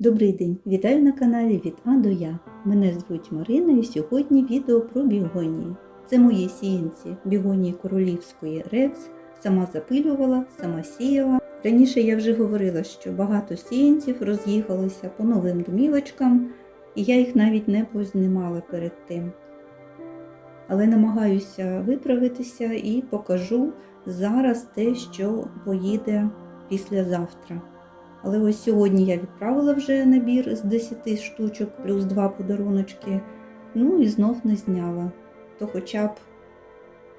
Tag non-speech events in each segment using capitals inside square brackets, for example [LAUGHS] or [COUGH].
Добрий день! Вітаю на каналі від А до Я. Мене звуть Марина і сьогодні відео про бігонії. Це мої сіянці бігонії королівської Рекс. Сама запилювала, сама сіяла. Раніше я вже говорила, що багато сіянців роз'їхалися по новим домівочкам, і я їх навіть не познімала перед тим. Але намагаюся виправитися і покажу зараз те, що поїде післязавтра. Але ось сьогодні я відправила вже набір з 10 штучок плюс 2 подаруночки. Ну і знов не зняла. То хоча б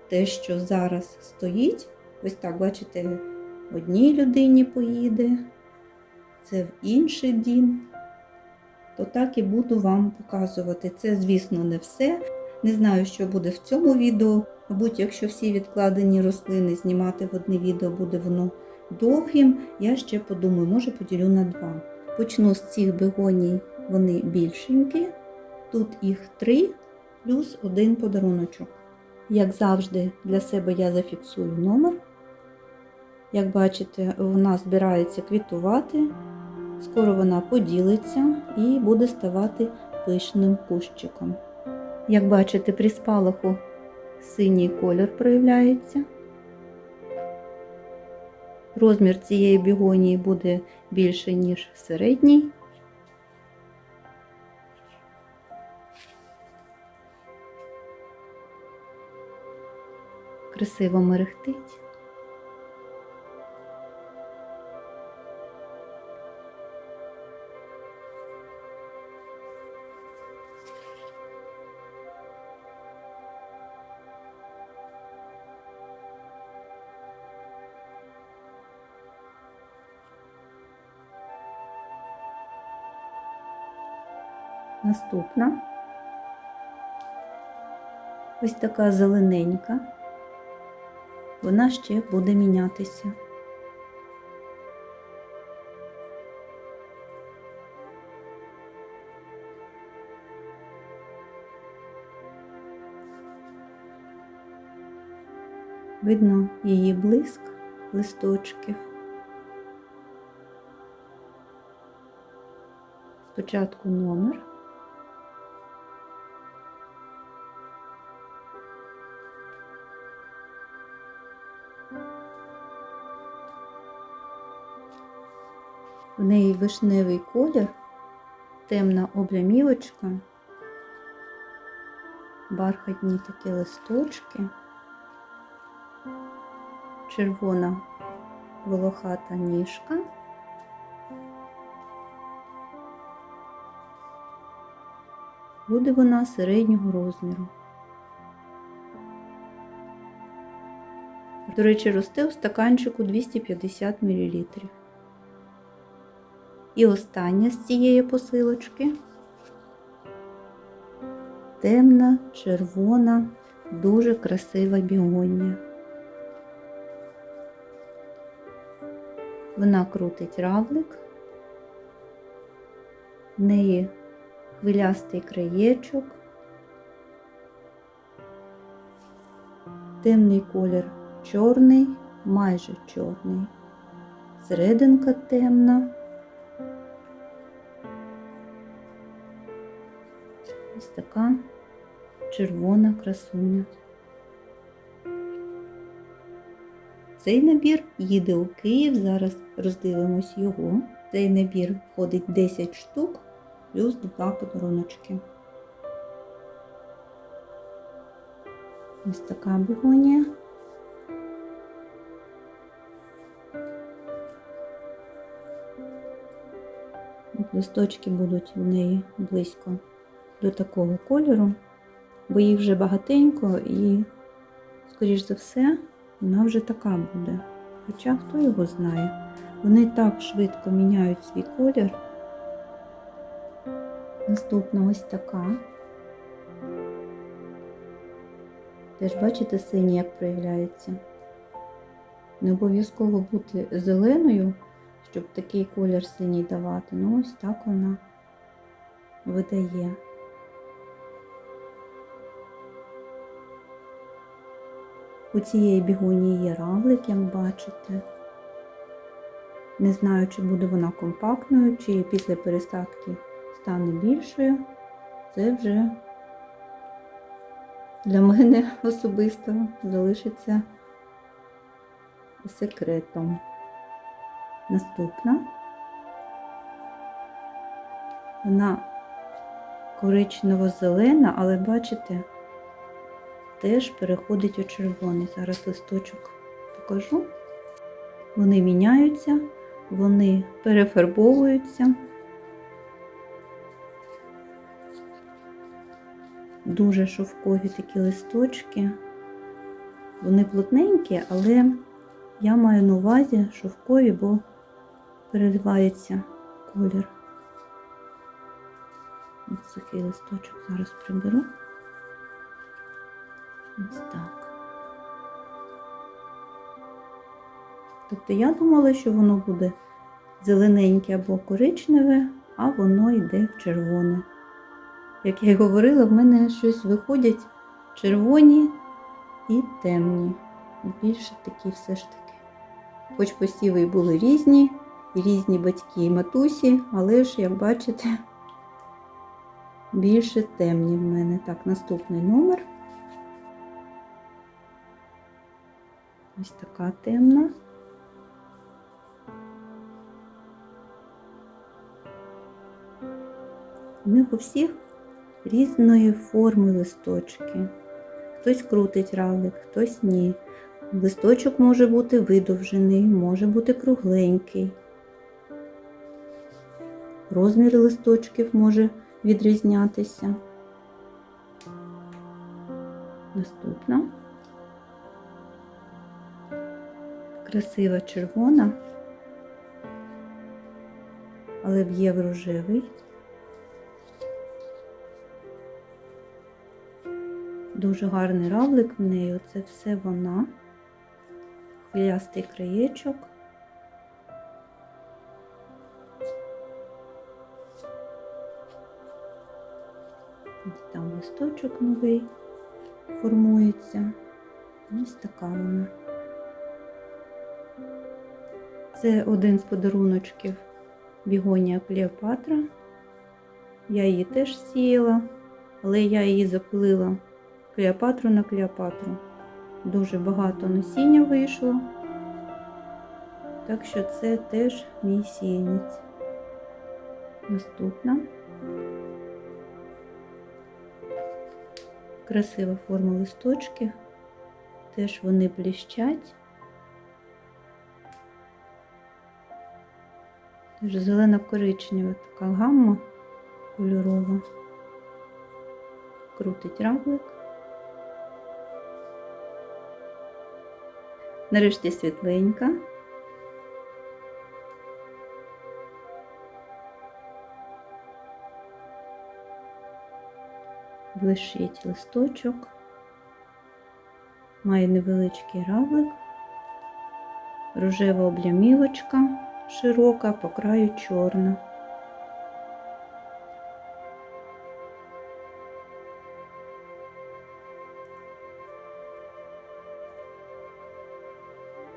те, що зараз стоїть, ось так, бачите, одній людині поїде, це в інший дім. То так і буду вам показувати. Це, звісно, не все. Не знаю, що буде в цьому відео. Мабуть, якщо всі відкладені рослини знімати в одне відео, буде воно довгим, я ще подумаю, може поділю на два. Почну з цих бегоній, вони більшенькі. Тут їх три, плюс один подаруночок. Як завжди, для себе я зафіксую номер. Як бачите, вона збирається квітувати. Скоро вона поділиться і буде ставати пишним кущиком. Як бачите, при спалаху синій колір проявляється. Розмір цієї бігонії буде більше, ніж середній. Красиво мерехтить. Наступна ось така зелененька, вона ще буде мінятися. Видно її блиск листочків. Спочатку номер. В неї вишневий колір, темна облямівочка, бархатні такі листочки, червона волохата ніжка. Буде вона середнього розміру. До речі, росте у стаканчику 250 мл. І остання з цієї посилочки темна, червона, дуже красива бігонія. Вона крутить равлик, в неї хвилястий краєчок, темний колір чорний, майже чорний, серединка темна. Така червона красуня. Цей набір їде у Київ, зараз роздивимось його. Цей набір входить 10 штук плюс 2 подаруночки. Ось така бігонія. Листочки будуть в неї близько до такого кольору, бо їх вже багатенько і, скоріш за все, вона вже така буде. Хоча хто його знає, вони так швидко міняють свій колір. Наступна ось така. Теж бачите синій, як проявляється. Не обов'язково бути зеленою, щоб такий колір синій давати. Ну ось так вона видає. У цієї бігонії є равлик, як бачите. Не знаю, чи буде вона компактною, чи після пересадки стане більшою. Це вже для мене [LAUGHS] особисто залишиться секретом. Наступна. Вона коричнево-зелена, але бачите, теж переходить у червоний. Зараз листочок покажу. Вони міняються, вони перефарбовуються. Дуже шовкові такі листочки. Вони плотненькі, але я маю на увазі шовкові, бо переливається колір. Ось такий листочок зараз приберу. Ось так. Тобто я думала, що воно буде зелененьке або коричневе, а воно йде в червоне. Як я й говорила, в мене щось виходять червоні і темні. Більше такі все ж таки. Хоч посіви були різні, і різні батьки і матусі, але ж, як бачите, більше темні в мене. Так, наступний номер. Ось така темна. У них у всіх різної форми листочки. Хтось крутить равлик, хтось ні. Листочок може бути видовжений, може бути кругленький. Розмір листочків може відрізнятися. Наступна. Красива червона, але б'є в рожевий. Дуже гарний равлик в неї, оце все вона, хвилястий краєчок. Там листочок новий формується. Ось така вона. Це один з подаруночків бігонія Клеопатра. Я її теж сіяла, але я її запилила Клеопатру на Клеопатру. Дуже багато насіння вийшло, так що це теж мій сіянець. Наступна. Красива форма листочків, теж вони блищать. Теж зелено-коричнева така гамма кольорова. Крутить равлик. Нарешті світленька. Блищить листочок, має невеличкий равлик, рожева облямівочка широка, по краю чорна.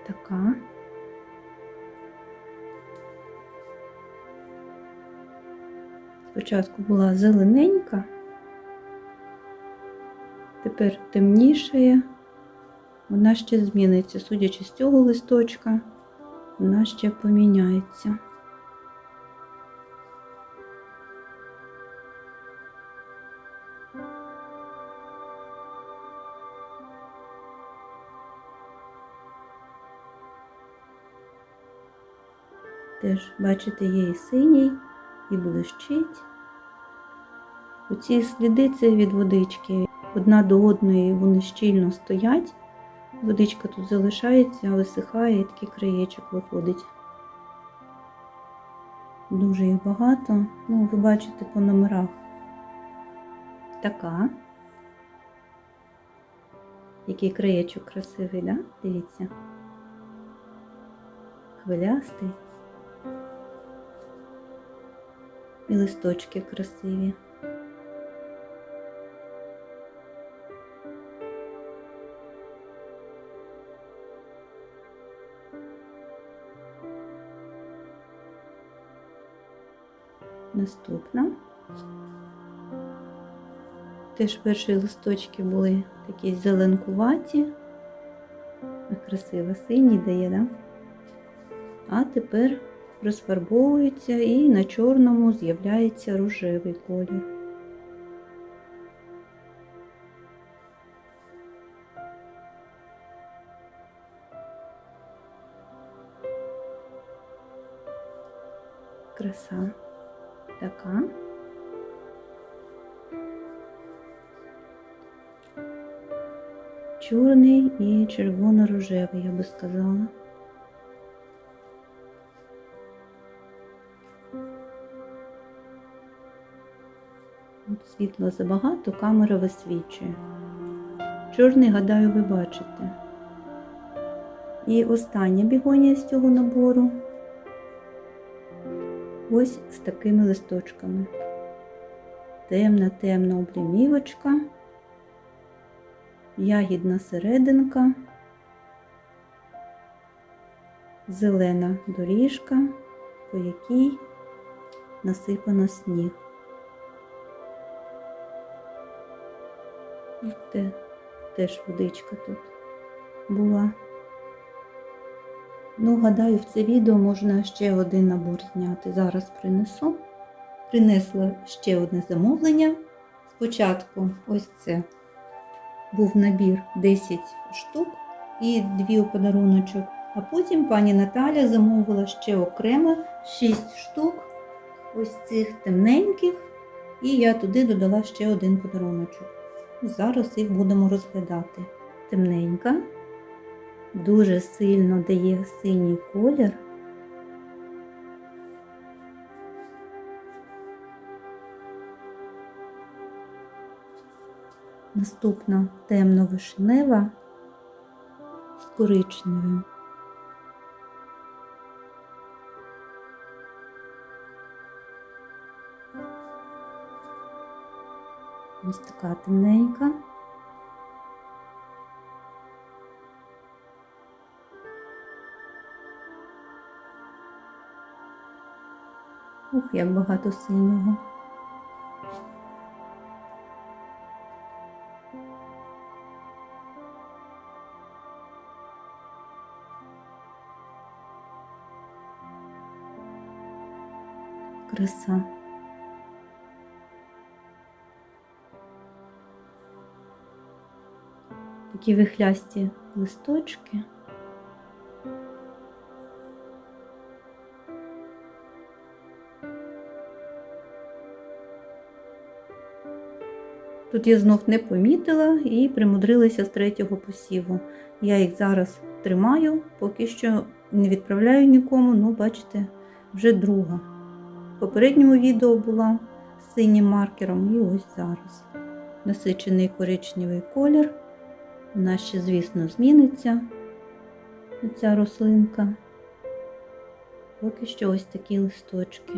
Така. Спочатку була зелененька, тепер темнішає, вона ще зміниться, судячи з цього листочка, вона ще поміняється. Теж, бачите, є і синій, і блищить. Оці сліди це від водички. Одна до одної вони щільно стоять. Водичка тут залишається, висихає і такий краєчок виходить. Дуже їх багато. Ну, ви бачите по номерах. Така. Який краєчок красивий, да? Дивіться. Хвилястий. І листочки красиві. Наступна. Теж перші листочки були такі зеленкуваті. Красиво синій дає, да? А тепер розфарбовується і на чорному з'являється рожевий колір. Краса така. Чорний і червоно-рожевий, я би сказала. От світла забагато, камера висвічує. Чорний, гадаю, ви бачите. І остання бігонія з цього набору. Ось з такими листочками. Темна, темна облімівочка, ягідна серединка, зелена доріжка, по якій насипано сніг. Те, теж водичка тут була. Ну, гадаю, в це відео можна ще один набор зняти. Зараз принесу. Принесла ще одне замовлення. Спочатку ось це був набір 10 штук і дві у подаруночок. А потім пані Наталя замовила ще окремо 6 штук, ось цих темненьких, і я туди додала ще один подаруночок. Зараз їх будемо розглядати. Темненька, дуже сильно дає синій колір. Наступна темно-вишнева з коричневим. Ось така темненька. Ух, як багато синього. Краса. Такі вихлясті листочки. Тут я знов не помітила і примудрилася з третього посіву. Я їх зараз тримаю, поки що не відправляю нікому, ну, бачите, вже друга. В попередньому відео була з синім маркером, і ось зараз. Насичений коричневий колір. Вона ще, звісно, зміниться, ця рослинка. Поки що ось такі листочки.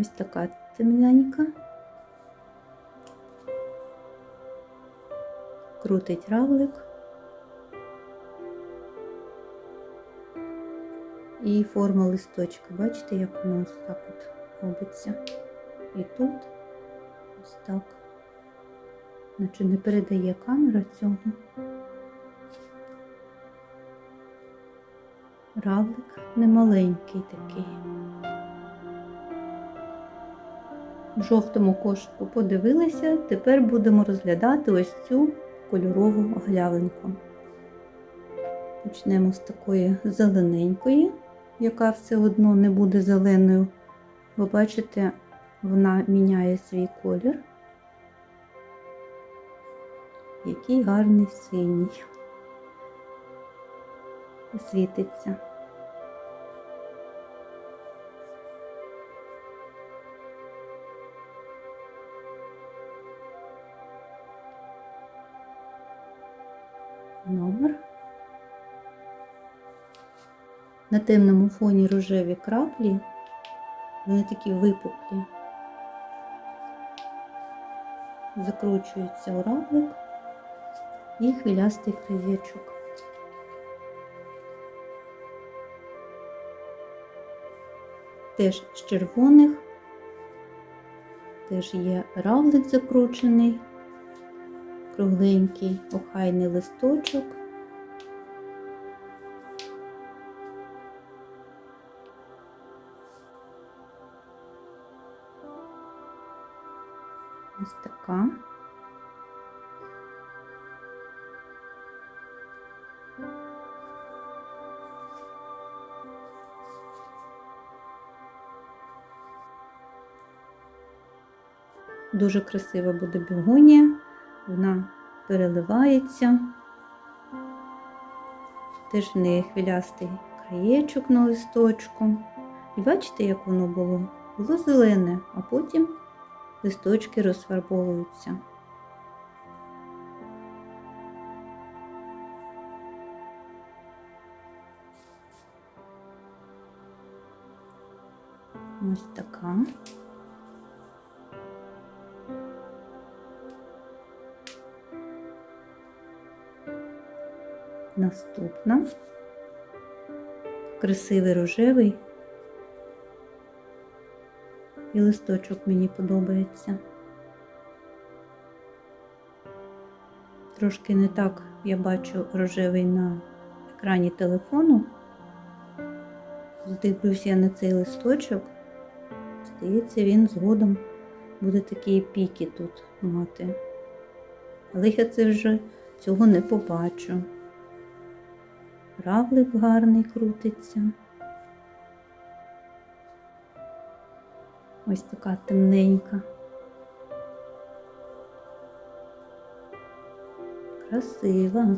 Ось така темненька. Крутить равлик. І форма листочка. Бачите, як воно ось так от робиться. І тут ось так. Наче не передає камера цього. Равлик немаленький такий. В жовтому кошику подивилися, тепер будемо розглядати ось цю кольорову глявинку. Почнемо з такої зелененької, яка все одно не буде зеленою, бо бачите, вона міняє свій колір. Який гарний синій світиться. На темному фоні рожеві краплі, вони такі випуклі, закручується у равлик і хвилястий краєчок. теж з червоних. Теж є равлик закручений, кругленький охайний листочок. Така. Дуже красива буде бігонія, вона переливається. Теж в неї хвилястий краєчок на листочку. І бачите, як воно було? Було зелене, а потім листочки розфарбовуються. Ось така. Наступна. Красивий рожевий. І листочок мені подобається. Трошки не так я бачу рожевий на екрані телефону. Здивлюсь я на цей листочок. Здається, він згодом буде такі піки тут мати. Але я це вже цього не побачу. Равлик гарний крутиться. Ось така темненька. Красива.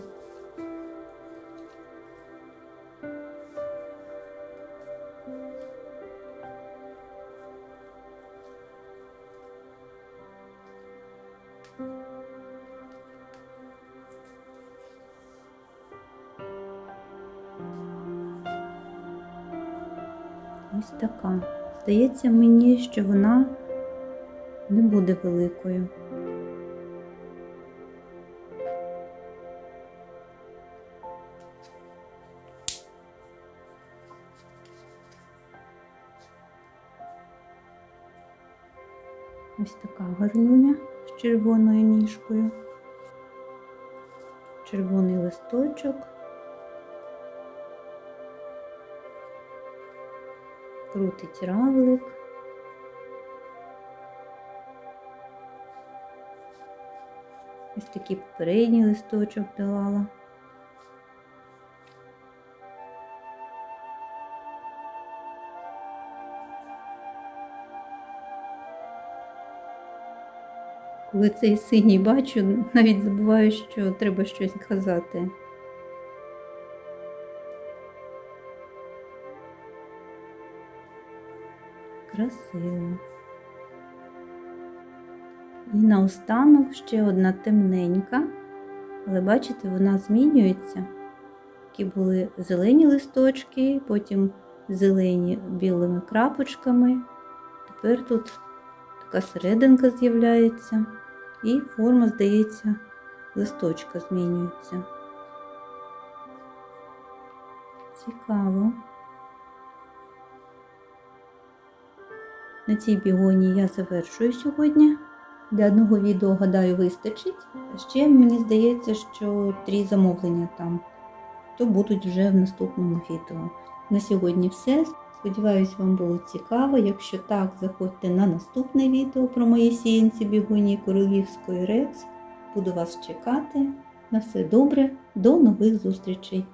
Здається мені, що вона не буде великою. Ось така гарнюня з червоною ніжкою, червоний листочок. Крутить равлик. Ось такий попередній листочок давала. Коли цей синій бачу, навіть забуваю, що треба щось казати. Красиво. І наостанок ще одна темненька, але бачите, вона змінюється. Такі були зелені листочки, потім зелені білими крапочками. Тепер тут така серединка з'являється, і форма, здається, листочка змінюється. Цікаво. На цій бігоні я завершую сьогодні. Для одного відео, гадаю, вистачить. Ще мені здається, що три замовлення там, то будуть вже в наступному відео. На сьогодні все. Сподіваюсь, вам було цікаво. Якщо так, заходьте на наступне відео про мої сіянці бігоні Королівської Рекс. Буду вас чекати. На все добре, до нових зустрічей!